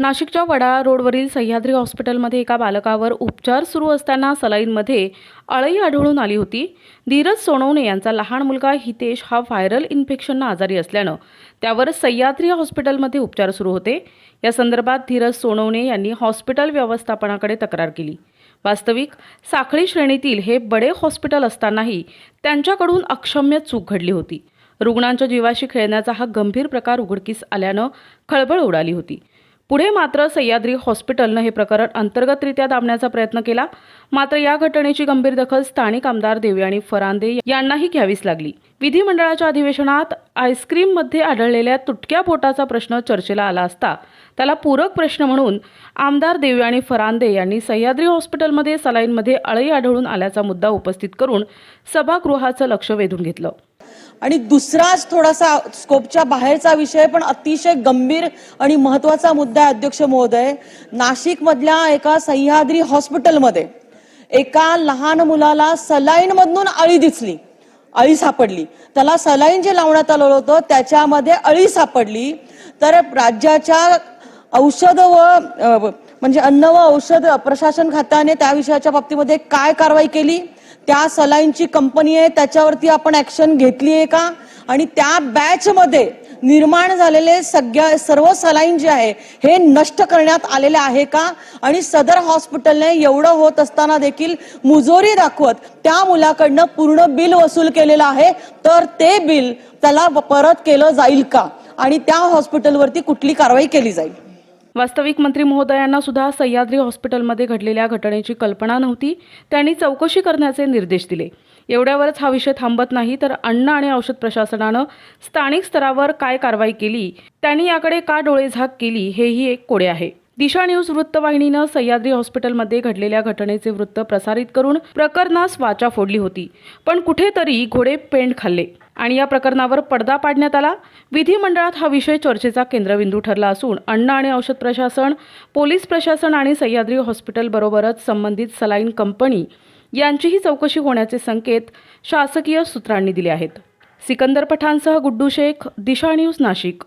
नाशिकच्या वडाळा रोडवरील सह्याद्री हॉस्पिटलमध्ये एका बालकावर उपचार सुरू असताना सलाईनमध्ये अळई आढळून आली होती. धीरज सोनवणे यांचा लहान मुलगा हितेश हा व्हायरल इन्फेक्शननं आजारी असल्यानं त्यावर सह्याद्री हॉस्पिटलमध्ये उपचार सुरू होते. या संदर्भात धीरज सोनवणे यांनी हॉस्पिटल व्यवस्थापनाकडे तक्रार केली. वास्तविक साखळी श्रेणीतील हे बडे हॉस्पिटल असतानाही त्यांच्याकडून अक्षम्य चूक घडली होती. रुग्णांच्या जीवाशी खेळण्याचा हा गंभीर प्रकार उघडकीस आल्यानं खळबळ उडाली होती. पुढे मात्र सह्याद्री हॉस्पिटलनं हे प्रकरण अंतर्गतरित्या दाबण्याचा प्रयत्न केला. मात्र या घटनेची गंभीर दखल स्थानिक आमदार देवयानी फरांदे यांनाही घ्यावीच लागली. विधिमंडळाच्या अधिवेशनात आईस्क्रीममध्ये आढळलेल्या तुटक्या पोटाचा प्रश्न चर्चेला आला असता त्याला पूरक प्रश्न म्हणून आमदार देवयानी फरांदे यांनी सह्याद्री हॉस्पिटलमध्ये सलाईनमध्ये अळई आढळून आल्याचा मुद्दा उपस्थित करून सभागृहाचं लक्ष वेधून घेतलं. आणि दुसराच थोडासा स्कोपच्या बाहेरचा विषय पण अतिशय गंभीर आणि महत्त्वाचा मुद्दा आहे अध्यक्ष महोदय. नाशिकमधल्या एका सह्याद्री हॉस्पिटलमध्ये एका लहान मुलाला सलाईन मधून अळी दिसली. अळी सापडली. त्याला सलाईन जे लावण्यात आलं होतं त्याच्यामध्ये अळी सापडली. तर राज्याच्या औषध व म्हणजे अन्न व औषध प्रशासन खात्याने त्या विषयाच्या बाबतीमध्ये काय कारवाई केली? त्या सलाईनची कंपनी आहे त्याच्यावरती आपण ऍक्शन घेतली आहे का? आणि त्या बॅचमध्ये निर्माण झालेले सगळ्या सर्व सलाईन जे आहे हे नष्ट करण्यात आलेले आहे का? आणि सदर हॉस्पिटलने एवढं होत असताना देखील मुजोरी दाखवत त्या मुलाकडनं पूर्ण बिल वसूल केलेलं आहे तर ते बिल त्याला परत केलं जाईल का? आणि त्या हॉस्पिटलवरती कुठली कारवाई केली जाईल? वास्तविक मंत्री महोदयांना सुद्धा सह्याद्री हॉस्पिटलमध्ये घडलेल्या घटनेची कल्पना नव्हती. त्यांनी चौकशी करण्याचे निर्देश दिले. एवढ्यावरच हा विषय थांबत नाही तर अन्न आणि औषध प्रशासनानं स्थानिक स्तरावर काय कारवाई केली? त्यांनी याकडे का डोळेझाक केली? हेही एक कोडे आहे. दिशा न्यूज वृत्तवाहिनीनं सह्याद्री हॉस्पिटलमध्ये घडलेल्या घटनेचे वृत्त प्रसारित करून प्रकरणास वाचा फोडली होती. पण कुठेतरी घोडे पेंड खाल्ले. आणि या प्रकरणावर पडदा पाडण्यात आला. विधिमंडळात हा विषय चर्चेचा केंद्रबिंदू ठरला असून अन्न आणि औषध प्रशासन पोलीस प्रशासन आणि सह्याद्री हॉस्पिटलबरोबरच संबंधित सलाईन कंपनी यांचीही चौकशी होण्याचे संकेत शासकीय सूत्रांनी दिले आहेत. सिकंदर पठाणसह गुड्डू शेख दिशा न्यूज नाशिक.